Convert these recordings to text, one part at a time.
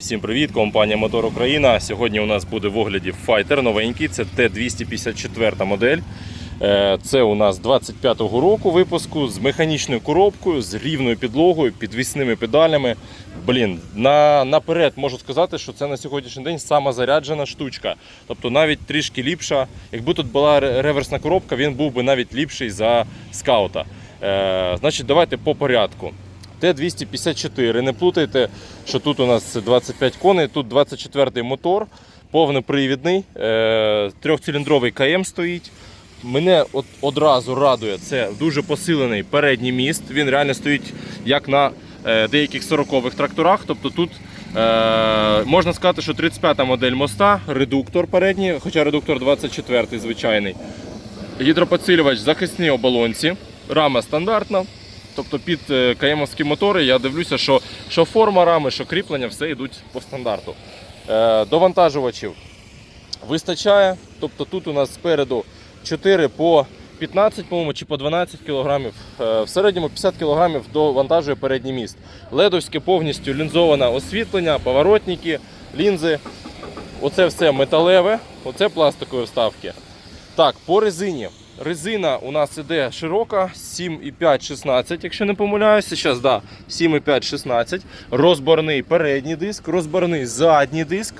Всім привіт, компанія Мотор Україна. Сьогодні у нас буде в огляді Fighter новенький. Це Т-254 модель. Е, Це у нас 25-го року випуску з механічною коробкою, з рівною підлогою, підвісними педалями. Блін, на, наперед можу сказати, що це на сьогоднішній день сама заряджена штучка. Тобто навіть трішки ліпша. Якби тут була реверсна коробка, він був би навіть ліпший за скаута. Е, значить, давайте по порядку. Т-254. Не плутайте, що тут у нас 25 коней, тут 24-й мотор, повнопривідний, е, трьохциліндровий КМ стоїть. Мене от одразу радує, це дуже посилений передній міст. Він реально стоїть як на е, деяких 40-х тракторах. Тобто тут е, можна сказати, що 35-та модель моста, редуктор передній, хоча редуктор 24-й звичайний. Гідроподсилювач захисні оболонці, рама стандартна. Тобто під е, КМовські мотори я дивлюся, що, що форма рами, що кріплення, все йдуть по стандарту. Е, довантажувачів вистачає. Тобто тут у нас спереду 4 по 15, по-моєму, чи по 12 кг. Е, в середньому 50 кг довантажує передній міст. Ледовське повністю лінзоване освітлення, поворотники, лінзи. Оце все металеве, оце пластикові вставки. Так, по резині. Резина у нас іде широка 7,5 16, якщо не помиляюся. Зараз, да, 7,5 16. Розборний передній диск, розборний задній диск.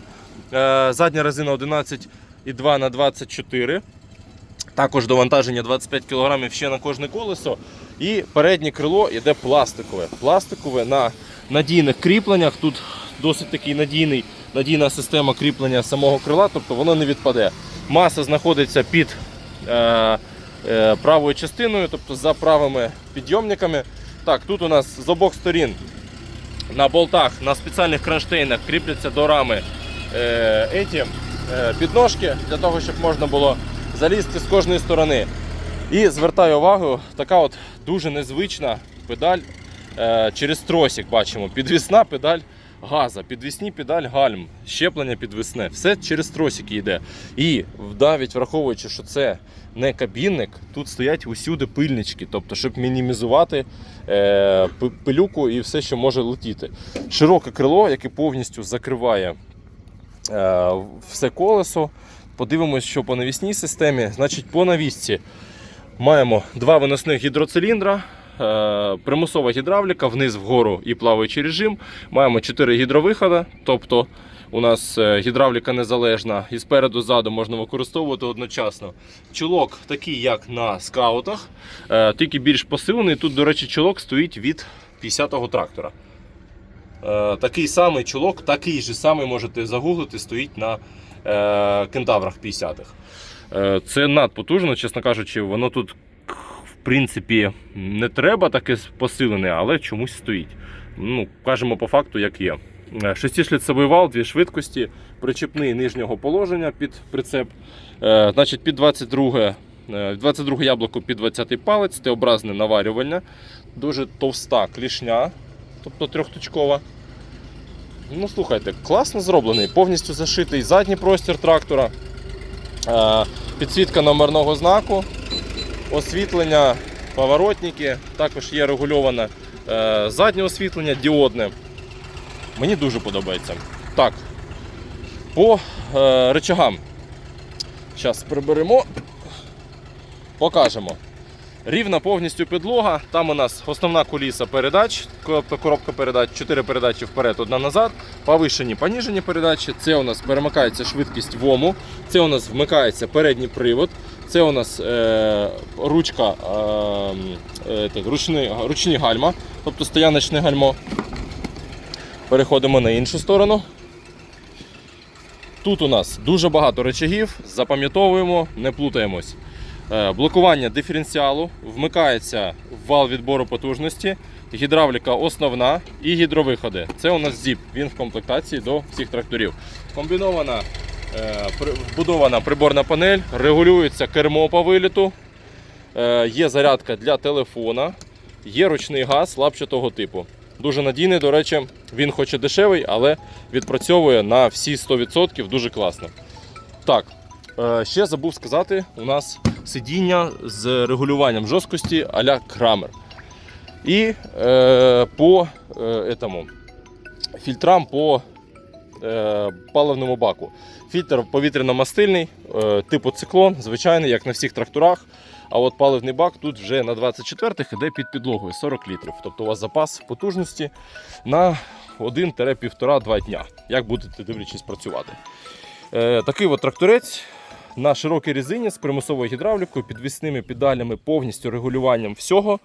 Е, задня резина 11,2 на 24. Також довантаження 25 кг ще на кожне колесо. І переднє крило йде пластикове. Пластикове на надійних кріпленнях. Тут досить такий надійний, надійна система кріплення самого крила, тобто воно не відпаде. Маса знаходиться під правою частиною, тобто за правими підйомниками. Так, тут у нас з обох сторін на болтах, на спеціальних кронштейнах кріпляться до рами е, еті, е, підножки для того, щоб можна було залізти з кожної сторони. І звертаю увагу, така от дуже незвична педаль е, через тросик бачимо. Підвісна педаль газа, підвісні педаль гальм, щеплення підвісне. Все через тросики йде. І навіть враховуючи, що це не кабінник, тут стоять усюди пильнички, тобто, щоб мінімізувати е, пилюку і все, що може летіти. Широке крило, яке повністю закриває е, все колесо. Подивимось, що по навісній системі. Значить, по навісці маємо два виносних гідроциліндра, примусова гідравліка, вниз вгору і плаваючий режим. Маємо 4 гідровиходи, тобто у нас е, гідравліка незалежна і спереду ззаду можна використовувати одночасно. Чулок такий, як на скаутах, е, тільки більш посилений. Тут, до речі, чулок стоїть від 50-го трактора. Е, Такий самий чулок, такий же самий можете загуглити, стоїть на е, кентаврах 50-х. Е, Це надпотужно, чесно кажучи, воно тут принципі не треба таке посилене, але чомусь стоїть. Ну, кажемо по факту, як є. Е, Шестишліцевий вал, дві швидкості, причепний нижнього положення під прицеп. Е, Значить, під 22, е, 22 яблуко під 20 палець, Т-образне наварювальне, дуже товста клішня, тобто трьохточкова. Ну, слухайте, класно зроблений, повністю зашитий задній простір трактора, е, підсвітка номерного знаку, освітлення, поворотники, також є регульоване е, заднє освітлення діодне. Мені дуже подобається. Так, по е, речагам. Зараз приберемо, покажемо. Рівна повністю підлога. Там у нас основна куліса передач, коробка передач, 4 передачі вперед, одна назад. Повишені, поніжені передачі. Це у нас перемикається швидкість ВОМу. Це у нас вмикається передній привод. Це у нас е, ручка, е, е, так, ручні, ручні гальма, тобто стояночне гальмо. Переходимо на іншу сторону. Тут у нас дуже багато речагів, запам'ятовуємо, не плутаємось. Е, Блокування диференціалу, вмикається вал відбору потужності, гідравліка основна і гідровиходи. Це у нас ZIP, він в комплектації до всіх тракторів. Комбінована вбудована приборна панель, регулюється кермо по виліту, е, є зарядка для телефона, є ручний газ лапчатого типу. Дуже надійний, до речі, він хоч і дешевий, але відпрацьовує на всі 100% дуже класно. Так, е, ще забув сказати, у нас сидіння з регулюванням жорсткості а-ля Крамер. І е, по е, этому, фільтрам по е, паливному баку. Фільтр повітряно-мастильний, е, типу циклон, звичайний, як на всіх тракторах. А от паливний бак тут вже на 24-х іде під підлогою 40 літрів. Тобто у вас запас потужності на 1-1,5-2 дня, як будете дивлячись працювати. Е, такий от тракторець на широкій резині з примусовою гідравлікою, підвісними педалями, повністю регулюванням всього.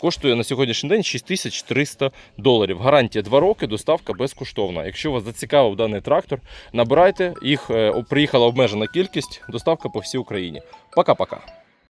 Коштує на сьогоднішній день 6300 доларів. Гарантія 2 роки, доставка безкоштовна. Якщо вас зацікавив даний трактор, набирайте їх. е, Приїхала обмежена кількість, доставка по всій Україні. Пока-пока.